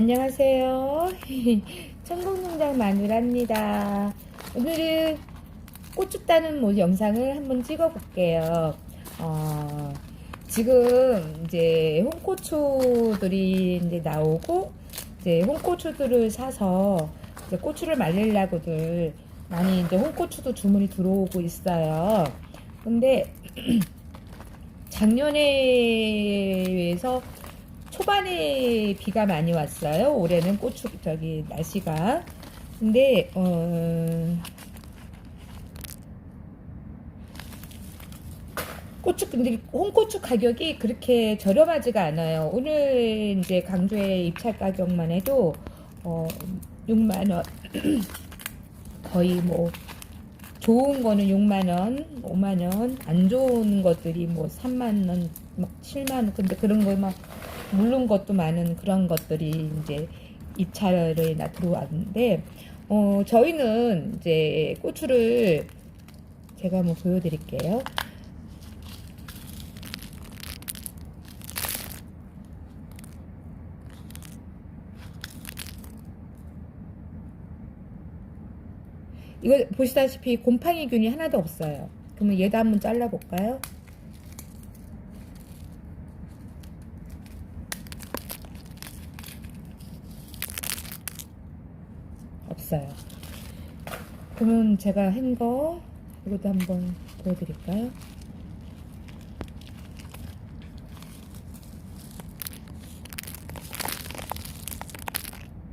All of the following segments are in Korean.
안녕하세요. 천국농장 마누라입니다. 오늘은 따는 뭐 영상을 한번 찍어 볼게요. 어, 지금 이제 홍고추들이 이제 나오고 이제 홍고추들을 사서 이제 고추를 말리려고들 많이 이제 홍고추도 주문이 들어오고 있어요. 근데 작년에 비해서 초반에 비가 많이 왔어요. 올해는 고추 저기 날씨가. 근데 어 고추 근데 홍고추 가격이 그렇게 저렴하지가 않아요. 오늘 이제 강주의 입찰 가격만 해도 어 6만 원 거의 뭐 좋은 거는 6만 원, 5만 원, 안 좋은 것들이 뭐 3만 원, 막 7만 원. 근데 그런 거막 물른 것도 많은 그런 것들이 이제 입찰에 나 들어왔는데 어 저희는 이제 고추를 제가 한번 보여드릴게요. 이거 보시다시피 곰팡이균이 하나도 없어요. 그러면 얘도 한번 잘라볼까요? 없어요. 그러면 제가 한 거 이것도 한번 보여드릴까요?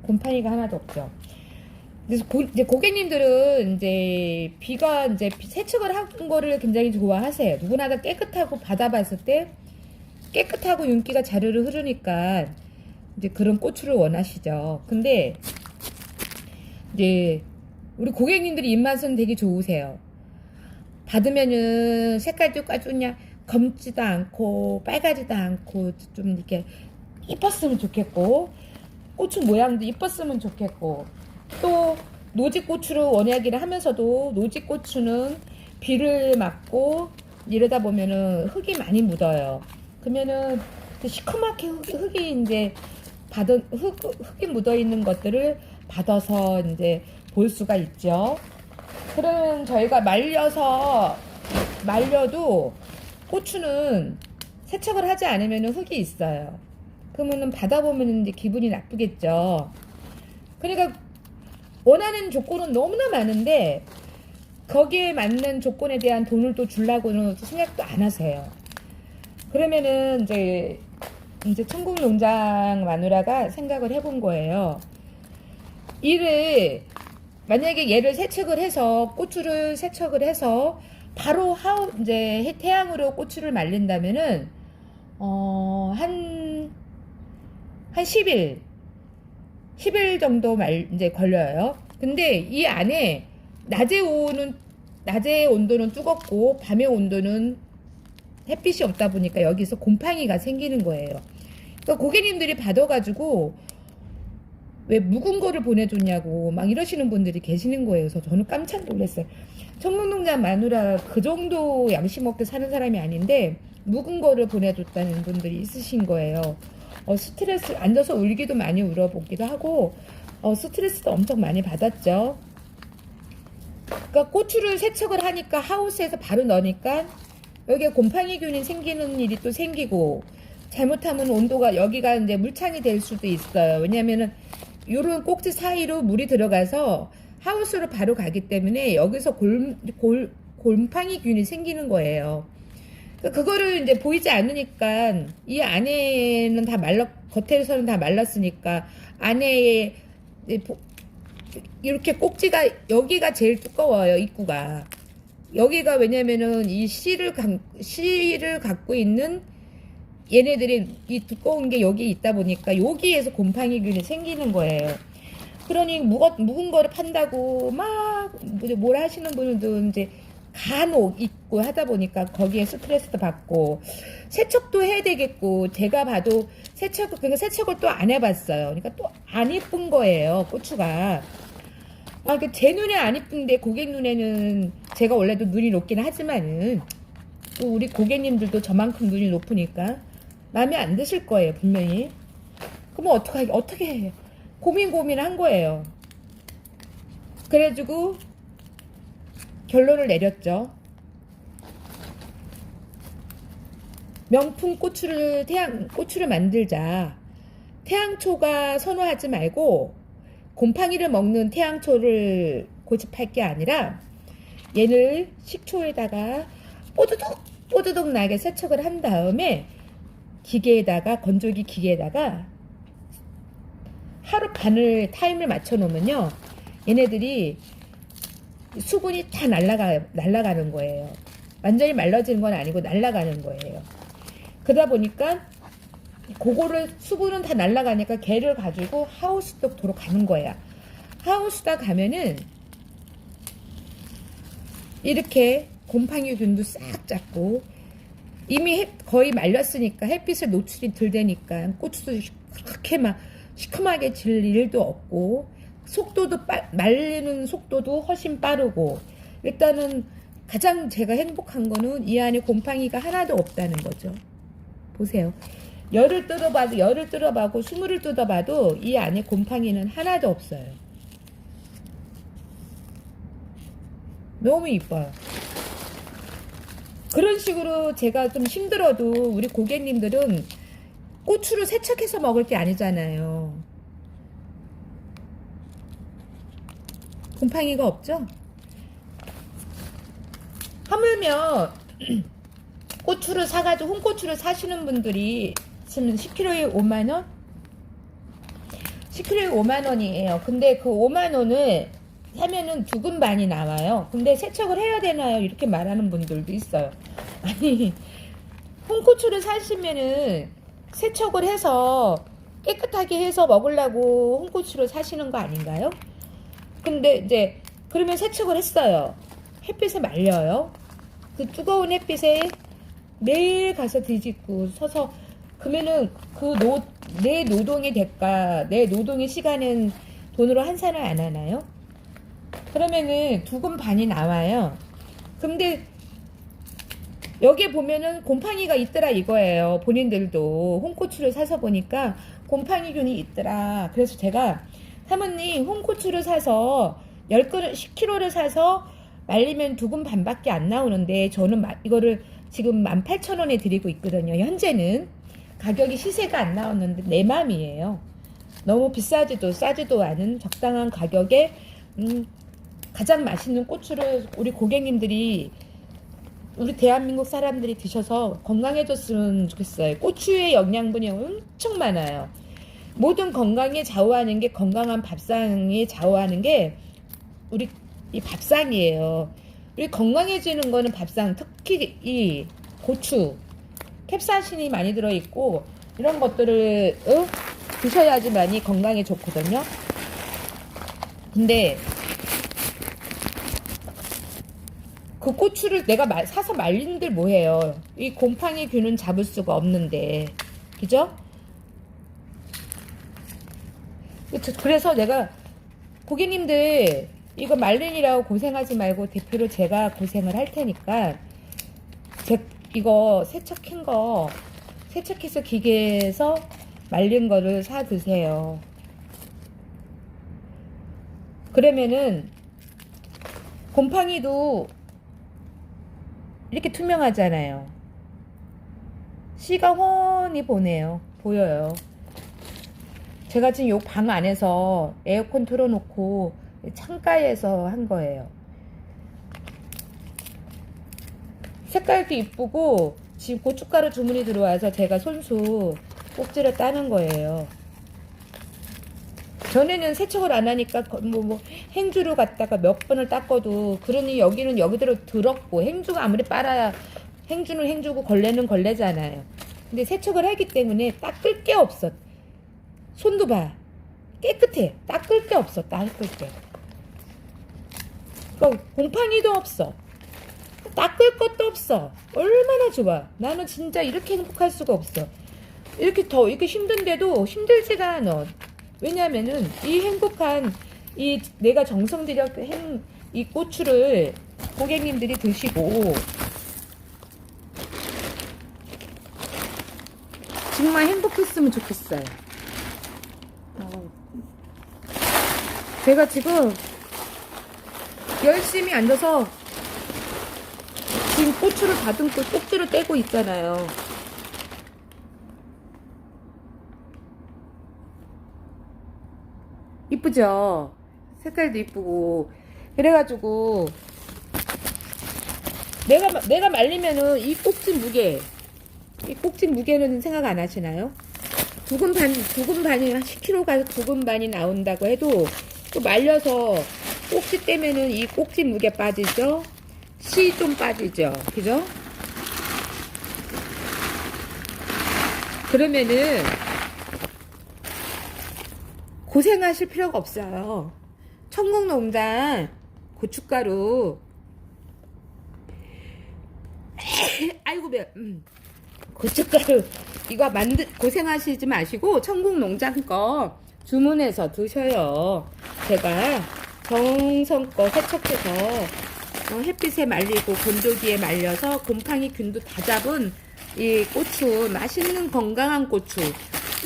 곰팡이가 하나도 없죠. 그래서 고, 이제 고객님들은 이제 비가 이제 세척을 한 거를 굉장히 좋아하세요. 누구나 다 깨끗하고 받아봤을 때 깨끗하고 윤기가 자르르 흐르니까 이제 그런 고추를 원하시죠. 근데 이제 우리 고객님들이 입맛은 되게 좋으세요. 받으면은 색깔도 까주냐 검지도 않고 빨가지도 않고 좀 이렇게 이뻤으면 좋겠고 고추 모양도 이뻤으면 좋겠고 또 노지고추를 원하기를 하면서도 노지고추는 비를 맞고 이러다 보면은 흙이 많이 묻어요. 그러면은 그 시커멓게 흙이, 흙이 이제 받은 흙, 흙이 묻어 있는 것들을 받아서 이제 볼 수가 있죠. 그러면 저희가 말려서 말려도 고추는 세척을 하지 않으면 흙이 있어요. 그러면은 받아보면 이제 기분이 나쁘겠죠. 그러니까 원하는 조건은 너무나 많은데 거기에 맞는 조건에 대한 돈을 또 주려고는 생각도 안 하세요. 그러면은 이제 이제 천국 농장 마누라가 생각을 해본 거예요. 이를 만약에 얘를 세척을 해서 고추를 세척을 해서 바로 하우 이제 태양으로 고추를 말린다면은 어한한 한 10일 10일 정도 말 이제 걸려요. 근데 이 안에 낮에 오는 낮에 온도는 뜨겁고 밤의 온도는 햇빛이 없다 보니까 여기서 곰팡이가 생기는 거예요. 그러니까 고객님들이 받아가지고 왜 묵은 거를 보내줬냐고 막 이러시는 분들이 계시는 거예요. 그래서 저는 깜짝 놀랐어요. 청문농장 마누라 그 정도 양심 없게 사는 사람이 아닌데 묵은 거를 보내줬다는 분들이 있으신 거예요. 어, 스트레스 앉아서 울기도 많이 울어보기도 하고 어, 스트레스도 엄청 많이 받았죠. 그러니까 고추를 세척을 하니까 하우스에서 바로 넣으니까 여기에 곰팡이균이 생기는 일이 또 생기고 잘못하면 온도가 여기가 이제 물창이 될 수도 있어요. 왜냐면은 요런 꼭지 사이로 물이 들어가서 하우스로 바로 가기 때문에 여기서 골, 골, 곰팡이 균이 생기는 거예요. 그러니까 그거를 이제 보이지 않으니까 이 안에는 다 말라 겉에서는 다 말랐으니까 안에 이렇게 꼭지가 여기가 제일 두꺼워요 입구가 여기가 왜냐면은 이 씨를 씨를 갖고 있는 얘네들이 이 두꺼운 게 여기 있다 보니까 여기에서 곰팡이균이 생기는 거예요. 그러니 묵은, 묵은 거를 판다고 막뭘 하시는 분들도 이제 간혹 있고 하다 보니까 거기에 스트레스도 받고 세척도 해야 되겠고 제가 봐도 세척 그러니까 세척을 또 안 해봤어요. 그러니까 또안 이쁜 거예요 고추가. 아, 그 제 눈에 안 이쁜데 고객 눈에는 제가 원래도 눈이 높긴 하지만은 또 우리 고객님들도 저만큼 눈이 높으니까 마음에 안 드실 거예요 분명히. 그러면 어떻게 어떻게 해? 고민 고민한 거예요. 그래가지고 결론을 내렸죠. 명품 고추를 태양 고추를 만들자. 태양초가 선호하지 말고 곰팡이를 먹는 태양초를 고집할 게 아니라 얘를 식초에다가 뽀드득 뽀드득 나게 세척을 한 다음에 기계에다가 건조기 기계에다가 하루 반을 타임을 맞춰 놓으면요 얘네들이 수분이 다 날라가 날라가는 거예요. 완전히 말라지는 건 아니고 날라가는 거예요. 그러다 보니까 그거를 수분은 다 날라가니까 걔를 가지고 하우스도 도로 가는 거야. 하우스다 가면은 이렇게 곰팡이균도 싹 잡고 이미 햇- 거의 말렸으니까 햇빛에 노출이 덜 되니까 고추도 그렇게 막 시커멓게 질 일도 없고 속도도 빠, 말리는 속도도 훨씬 빠르고 일단은 가장 제가 행복한 거는 이 안에 곰팡이가 하나도 없다는 거죠. 보세요. 열을 뜯어봐도 열을 뜯어봐고 스물을 뜯어봐도 이 안에 곰팡이는 하나도 없어요. 너무 이뻐요. 그런 식으로 제가 좀 힘들어도 우리 고객님들은 고추를 세척해서 먹을 게 아니잖아요. 곰팡이가 없죠? 하물며 고추를 사가지고 홍고추를 사시는 분들이 지금 10kg에 5만원? 10kg에 5만원이에요. 근데 그 5만원을 사면은 두근 반이 나와요. 근데 세척을 해야 되나요? 이렇게 말하는 분들도 있어요. 아니, 홍고추를 사시면은 세척을 해서 깨끗하게 해서 먹으려고 홍고추를 사시는 거 아닌가요? 근데 이제 그러면 세척을 했어요. 햇빛에 말려요. 그 뜨거운 햇빛에 매일 가서 뒤집고 서서 그러면은 그 노 내 노동의 대가 내 노동의 시간은 돈으로 환산을 안 하나요? 그러면은 두근 반이 나와요. 근데 여기에 보면은 곰팡이가 있더라 이거예요. 본인들도 홍고추를 사서 보니까 곰팡이균이 있더라. 그래서 제가 사모님 홍고추를 사서 10그릇 10kg를 사서 말리면 두근 반밖에 안 나오는데 저는 마- 이거를 지금 18,000원에 드리고 있거든요. 현재는 가격이 시세가 안 나왔는데 내 맘이에요. 너무 비싸지도 싸지도 않은 적당한 가격에 음, 가장 맛있는 고추를 우리 고객님들이 우리 대한민국 사람들이 드셔서 건강해졌으면 좋겠어요. 고추의 영양분이 엄청 많아요. 모든 건강에 좌우하는 게 건강한 밥상에 좌우하는 게 우리 이 밥상이에요. 우리 건강해지는 거는 밥상, 특히 이 고추, 캡사신이 많이 들어있고 이런 것들을 어? 드셔야지만이 건강에 좋거든요. 근데 그 고추를 내가 말- 사서 말리는들 뭐해요? 이 곰팡이 균은 잡을 수가 없는데, 그죠? 그래서 내가 고객님들 이거 말리느라고 고생하지 말고 대표로 제가 고생을 할 테니까 제 이거 세척한 거 세척해서 기계에서 말린 거를 사 드세요. 그러면은 곰팡이도 이렇게 투명하잖아요. 씨가 훤히 보네요. 보여요. 제가 지금 요 방 안에서 에어컨 틀어놓고 창가에서 한 거예요. 색깔도 이쁘고 지금 고춧가루 주문이 들어와서 제가 손수 꼭지를 따는 거예요. 전에는 세척을 안 하니까 거- 뭐, 뭐 행주로 갔다가 몇 번을 닦아도 그러니 여기는 여기대로 들었고 행주가 아무리 빨아야 행주는 행주고 걸레는 걸레잖아요. 근데 세척을 하기 때문에 닦을 게 없어. 손도 봐. 깨끗해. 닦을 게 없어. 닦을 게. 그러니까 곰팡이도 없어. 닦을 것도 없어. 얼마나 좋아. 나는 진짜 이렇게 행복할 수가 없어. 이렇게 더 이렇게 힘든데도 힘들지가 않아. 왜냐하면은 이 행복한 이 내가 정성 들여 행, 이 고추를 고객님들이 드시고 정말 행복했으면 좋겠어요. 어, 제가 지금 열심히 앉아서 지금 고추를 다듬고 꼭지를 떼고 있잖아요. 이쁘죠? 색깔도 이쁘고. 그래가지고, 내가, 마- 내가 말리면은 이 꼭지 무게, 이 꼭지 무게는 생각 안 하시나요? 두근 반, 두근 반이, 한 10kg가 두근 반이 나온다고 해도, 또 말려서 꼭지 떼면은 이 꼭지 무게 빠지죠? 씨 좀 빠지죠? 그죠? 그러면은, 고생하실 필요가 없어요. 천국농장 고춧가루. 아이고 배. 음. 고춧가루 이거 만드 고생하시지 마시고 천국농장 거 주문해서 드셔요. 제가 정성껏 세척해서 어, 햇빛에 말리고 건조기에 말려서 곰팡이 균도 다 잡은 이 고추 맛있는 건강한 고추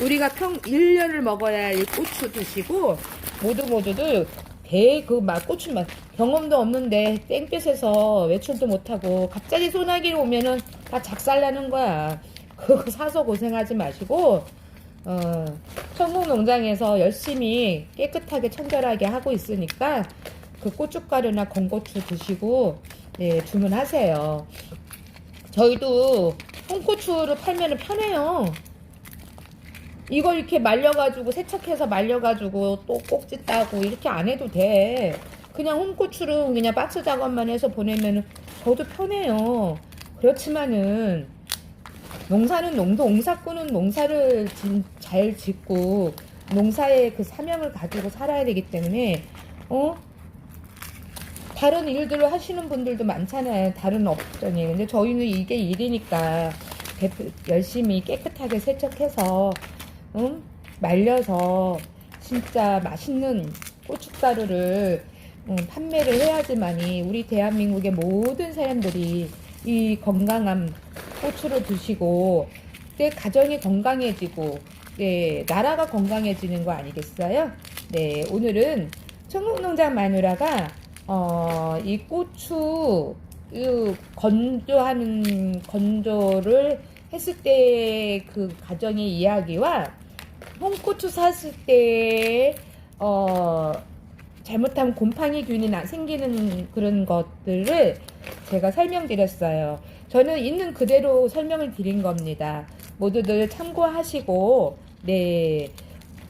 우리가 평 1년을 먹어야 할이 고추 드시고 모두 모두들 대그 막 고추 맛 경험도 없는데 땡볕에서 외출도 못하고 갑자기 소나기를 오면은 다 작살나는 거야. 그거 사서 고생하지 마시고 어, 천국 농장에서 열심히 깨끗하게 청결하게 하고 있으니까 그 고춧가루나 건고추 드시고 네, 주문하세요. 저희도 홍고추를 팔면 편해요. 이걸 이렇게 말려가지고 세척해서 말려가지고 또 꼭지 따고 이렇게 안 해도 돼. 그냥 홍고추를 그냥 박스 작업만 해서 보내면 저도 편해요. 그렇지만은 농사는 농도 농사꾼은 농사를 진- 잘 짓고 농사의 그 사명을 가지고 살아야 되기 때문에 어 다른 일들을 하시는 분들도 많잖아요. 다른 업종이. 근데 저희는 이게 일이니까 열심히 깨끗하게 세척해서 응? 말려서 진짜 맛있는 고춧가루를 응, 판매를 해야지만이 우리 대한민국의 모든 사람들이 이 건강한 고추를 드시고 내 가정이 건강해지고 네, 나라가 건강해지는 거 아니겠어요? 네, 오늘은 청국농장 마누라가 어, 이 고추 이 건조하는 건조를 했을 때 그 가정의 이야기와 홍고추 샀을 때 어, 잘못하면 곰팡이 균이 나, 생기는 그런 것들을 제가 설명드렸어요. 저는 있는 그대로 설명을 드린 겁니다. 모두들 참고하시고 네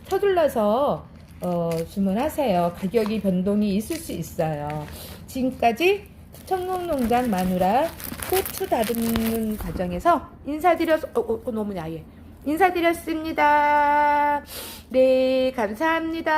서둘러서 어, 주문하세요. 가격이 변동이 있을 수 있어요. 지금까지 청국농장 마누라 고추 다듬는 과정에서 인사드려서 어, 어, 어, 너무 야해. 인사드렸습니다. 네, 감사합니다.